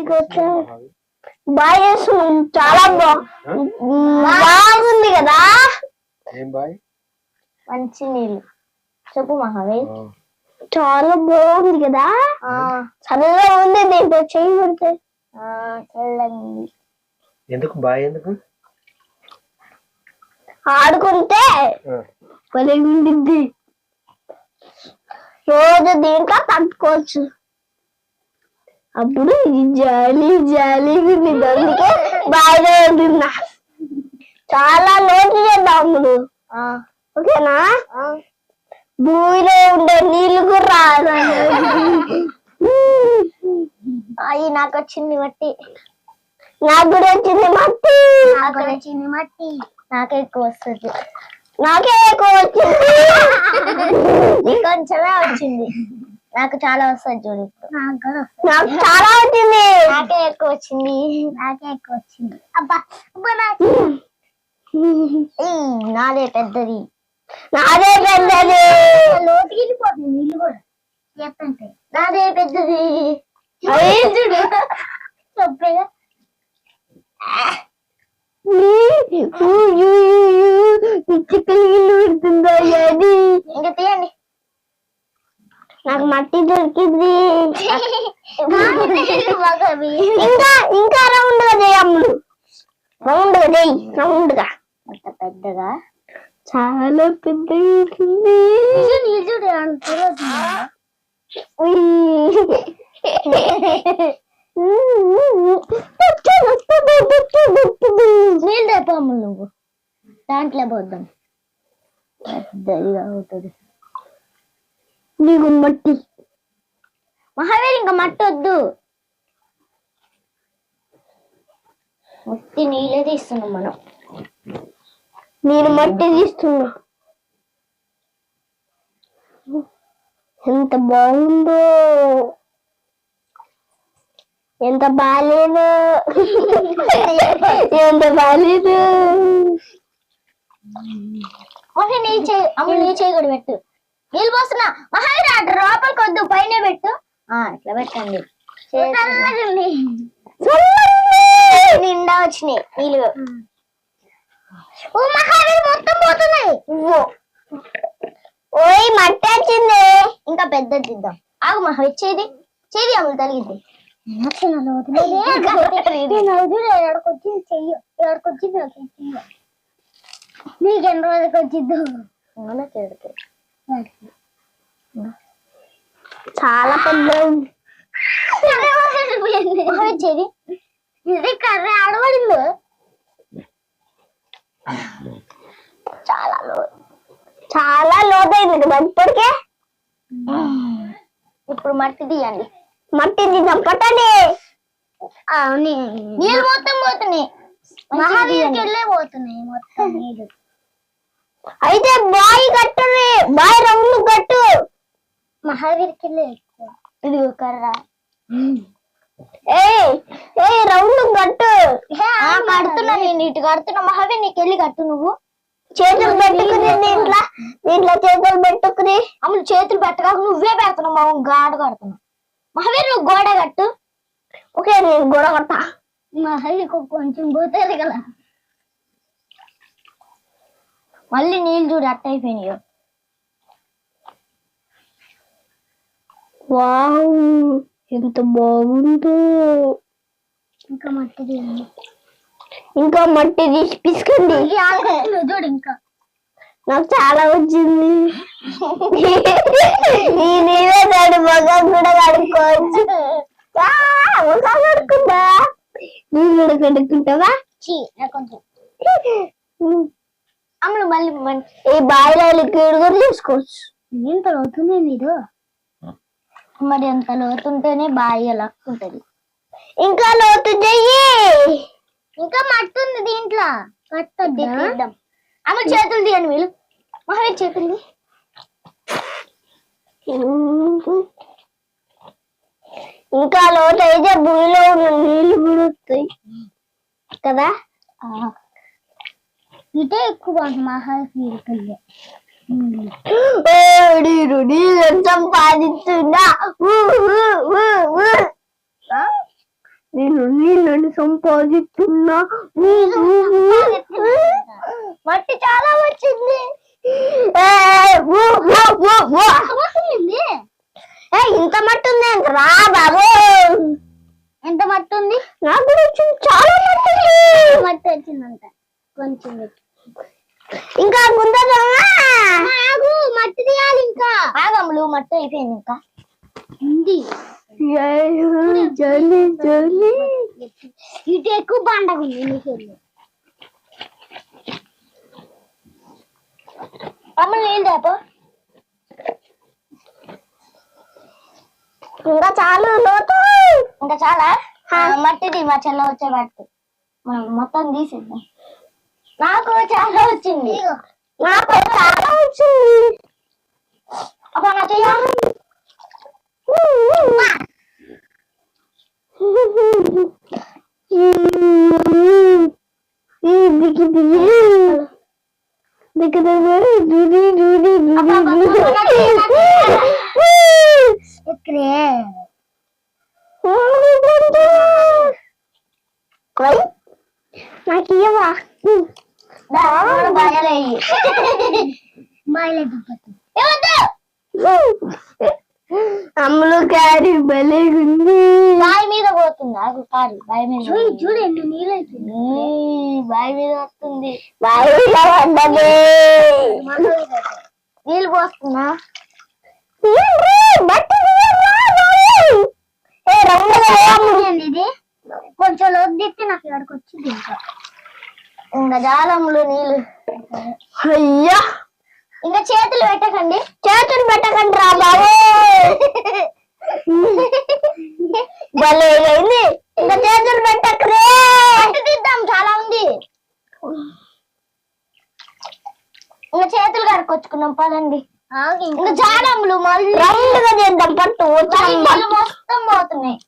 బాగా? చేస్తున్నాం చాలా బాగుంది కదా? ఏం బాయ్? మంచి నీళ్ళు. చెప్పు మహావీర్ చాలా బాగుంది కదా? చల్లగా ఉంది దీంట్లో. చేయి పెడితే చల్లండి ఎందుకు బాయ్ ఎందుకు? ఆడుకుంటే ఉండిద్ది రోజు దీంట్లో తట్టుకోవచ్చు అప్పుడు జాలి జాలి అందుకే బాగా ఉంటుందా చాలా లోతు చేద్దాం అప్పుడు. ఓకేనా? భూమిలో ఉండే నీళ్ళు కూడా రాదు. అయ్యి నాకు వచ్చింది మట్టి. నాకు కూడా వచ్చింది మట్టి. నాకు వచ్చింది మట్టి. నాకే ఎక్కువ వస్తుంది. నాకే ఎక్కువ వచ్చింది. కొంచెమే వచ్చింది. నాకు చాలా వస్తుంది చూడు ఇప్పుడు. నాకు చాలా వచ్చింది. నాకే ఎక్కువ వచ్చింది. నాకే ఎక్కువ వచ్చింది. అబ్బా నాదే పెద్దది. నాదే పెద్దది. లోతుకి వెళ్ళిపోతుంది నీళ్ళు కూడా. నాదే పెద్దది. చూడు? చెప్పేగా చిక్కలు పెడుతుందా అది ఇంకా తీయండి నాకు మట్టి దొరికింది ఇంకా ఇంకా రౌండ్గా చేయమ్ములు రౌండ్గా చేయి రౌండ్గా అంత పెద్దగా చాలా పెద్దగా నీళ్ళు తెప్పమ్మ నువ్వు దాంట్లో పోద్దాం పెద్దదిగా అవుతుంది నీకు మట్టి మహావీర్ ఇంకా మట్టి వద్దు మట్టి నీళ్ళే తీస్తున్నాం మనం నేను మట్టి తీస్తున్నా ఎంత బాగుందో. ఎంత బాగాలేదు. ఎంత బాగాలేదు. మహి నీ చేయి అమ్మ నీ చేయి కూడా పెట్టు. నీళ్ళు పోస్తున్నా. మహావీర్ ఆ లోపలికి వద్దు పైన పెట్టు. ఆ ఇట్లా పెట్టండి. నిండా వచ్చినాయి నీళ్ళు. ఓ మహావీర్ మొత్తం పోతున్నాయి. ఓయ్ మట్టి వచ్చింది. పెద్దది ఇద్దాం. ఆగు మహావీర్ చేది చేది అమ్ములు తలిగింది. చెయ్యి. ఎక్కడికొచ్చింది నీకు ఎన్ని రోజులకి వచ్చిద్దు? చాలా పెద్ద చెది ఇది కర్ర ఆడబడింది చాలా లో చాలా లోతైంది. కదా ఇప్పటికే ఇప్పుడు మట్టి తీయండి. మట్టి తీద్దాం పట్టండి నీళ్ళు మొత్తం పోతున్నాయి. వెళ్ళే పోతున్నాయి మొత్తం నీళ్ళు. అయితే బాయ్ కట్టుని బాయ్ రౌండ్ కట్టు. మహావీర్కి వెళ్ళే ఇది కర్ర. ఏయ్ రౌండ్ కట్టు. కడుతున్నా నేను ఇటు కడుతున్నా. మహావీర్ నీకు వెళ్ళి కట్టు నువ్వు. చేతులు పెట్టుకుని దీంట్లో దీంట్లో చేతులు పెట్టుకుని. అమ్ములు చేతులు పెట్టగా నువ్వే పెడుతున్నావు మా గాడ కడుతున్నావు మహావీర్ నువ్వు గోడ కట్టు. ఓకే నేను గోడ కడతా. మహావీర్ కొంచెం పోతుంది కదా. మళ్ళీ నీళ్ళు చూడు అట్ట అయిపోయినాయో. వావ్ ఎంత బాగుందో. ఇంకా మట్టి ఇంకా మట్టి తీసి పిసుకండి. చూడు ఇంకా. నాకు చాలా వచ్చింది. నీవే దాడి మగం కూడా కడుక్కోవచ్చు. ఆ, ముఖం కడుక్కుంటా నువ్వు కూడా కడుక్కుంటావా? అమ్ములు మళ్ళీ మన్- ఈ బాయిలో లిక్విడ్ కూడా తీసుకోవచ్చు. ఎంత లోతుంది మీరు మరి అంత లోతుంటేనే బాయి లక్కుంటది ఇంకా లోతు చెయ్యి ఇంకా మట్టి ఉంది దీంట్లో కట్టద్దాం అమ్మ చేతులు తీయండి వీళ్ళు. మహావీర్ చేతులు ఇంకా లోతు అయితే భూమిలో ఉన్న నీళ్ళు కూడా వస్తాయి కదా ఇటే ఎక్కువ మహావీర్ నీరు నీరు సంపాదిస్తున్నా? నేను నీళ్ళని సంపాదిస్తున్నా. మట్టి చాలా వచ్చింది. ఇంత మట్టి ఉంది రా బాబు. ఎంత మట్టి ఉంది? నాకు కూడా వచ్చింది. చాలా మట్టి. మట్టి వచ్చిందంట. కొంచెం ఇంకా ఆగు మట్టి తీయాలి ఇంకా. ఆగములు మట్టి అయిపోయింది ఇంకా. జల్లి జల్లి. ఇటు ఎక్కువ పండగ ఉంది నీకు అమ్మ నీళ్ళు తేపో ఇంకా చాలు లోతు. ఇంకా చాలా? మట్టిది మా చెల్ల వచ్చే పట్టి మనం మొత్తం తీసేద్దాం. నాకు చాలా వచ్చింది. నాకు చాలా వచ్చింది. అబ్బా నా చెయ్య Mile అమ్ములు కారి భలేగుంది బావి మీద పోతుంది. ఆగు కారు బావి మీద చూడు బావి మీద వస్తుంది. బావిలో పడ్డది నీళ్ళు పోస్తున్నా? ఇది. కొంచెం లోతు దిట్టి నాకు ఇక్కడికి వచ్చింది ఇంకా ఇంకా జాలములు నీళ్ళు. అయ్యా. ఇంకా చేతులు పెట్టకండి. చేతులు పెట్టకండి రా బాబు. భలే అయింది. ఇంకా చేతులు పెట్టకరే తీద్దాం చాలా ఉంది. ఇంకా చేతులు కడుకొచ్చుకున్నాం పదండి. ఇంకా. జాలములు మళ్ళీ. రౌండ్గా చేద్దాం పట్టు మొత్తం పోతున్నాయి.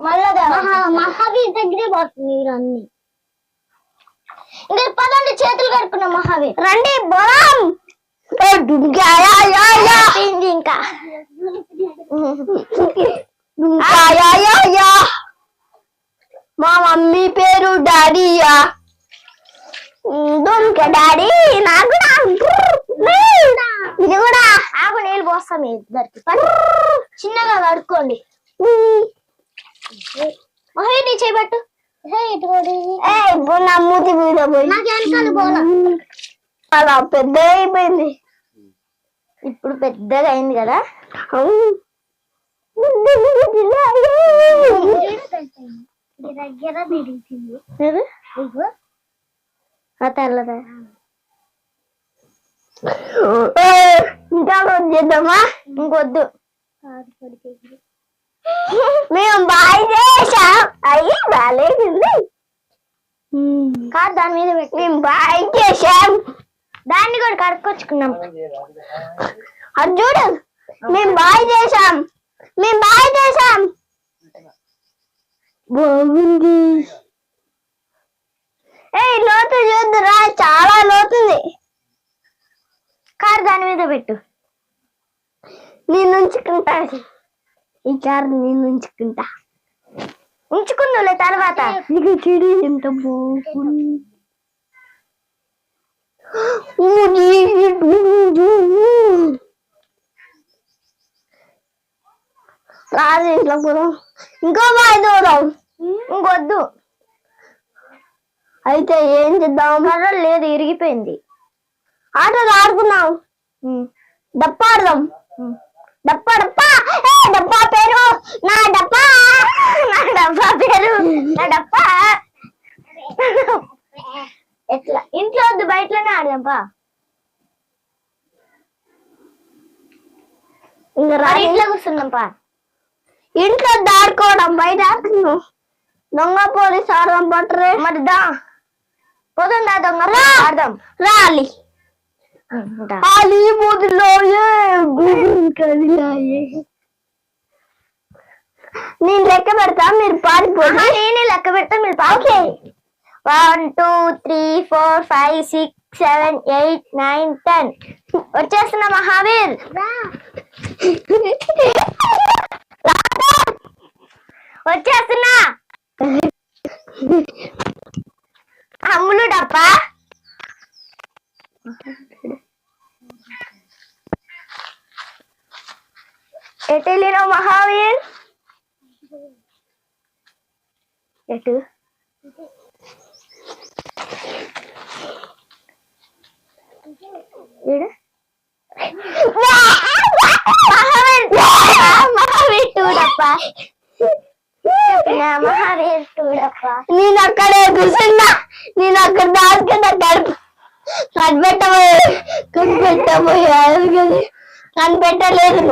మళ్ళా మహా- మహావీర్ దగ్గరే పోతుంది అన్ని ఇంకా పదండి చేతులు కడుక్కున్నాం మహావీర్. రండి బోరం ఇంకా ఇంకా యా, యా, యా. మా మమ్మీ పేరు డాడీయా దుంక డాడీ నాకు ఇది కూడా ఆగు నీళ్ళు పోస్తాం ఇద్దరికి. చిన్నగా కడుక్కోండి. మహి నీ చేయబట్టు ఏ ఇప్పుడు నా మూతి మీద పోయి. నాకు వెనకాల పోలా అలా పెద్దగా అయిపోయింది. ఇప్పుడు పెద్దగా అయింది కదా తెల్లదా? ఇంకా రోజు చేద్దామా? ఇంకొద్దు. మేము బాయ్ చేసాం అయ్యి బాగాలేదండి కాదు దాని మీద పెట్టి. మేము బాయ్ చేసాం దాన్ని కూడా కడుక్కొచ్చుకున్నాం. అది చూడు మేము బాయ్ చేసాం మేము బాయ్ చేసాం బాగుంది. ఏ లోతు చూద్దురా చాలా లోతుంది. కారు దాని మీద పెట్టు. నేను ఉంచుకుంటా. ఈ కారు నేను ఉంచుకుంటా. ఉంచుకుందులే తర్వాత. నీకు చెడు ఎంత బాగుంది. రాదు ఇంట్లో పోదాం ఇంకో బాయ్ దూరం ఇంకొద్దు. అయితే ఏం చేద్దాం? కర్ర లేదు ఇరిగిపోయింది. ఆటలు ఆడుకున్నాం. డప్ప ఆడదాం. డప్పా డప్పా! డప్పా పేరు! నా డప్పా! నా డప్పా పేరు! నా డప్పా! ఎట్లా ఇంట్లో వద్దు బయటలోనే ఆడదాం పా ఇంకా రా ఇంట్లో కూర్చున్నాం పా ఇంట్లో దాడుకోవడం బయట ఆడుతున్నాం దొంగ పోలీస్ ఆడదాం పట్టరే మరి దా పోతుందా దొంగ ఆడదాం రాలి ఆలి ముదిలోయే కదిలాయే నేను లెక్క పెడతా మీరు పాడిపోయి నేనే లెక్క పెడతా మీరు okay one two three four five six seven eight nine ten. వచ్చేస్తున్నా మహావీర్. వచ్చేస్తున్నా. అమ్ములు డప్ప ఎటు మహావీర్? ఎటు? ఈడ? నేను అక్కడే కూర్చున్నా. నేను అక్కడ దాచుకున్నా కడుపు కనిపెట్టబోయే కనిపెట్టబోయే కనిపెట్టలేదు.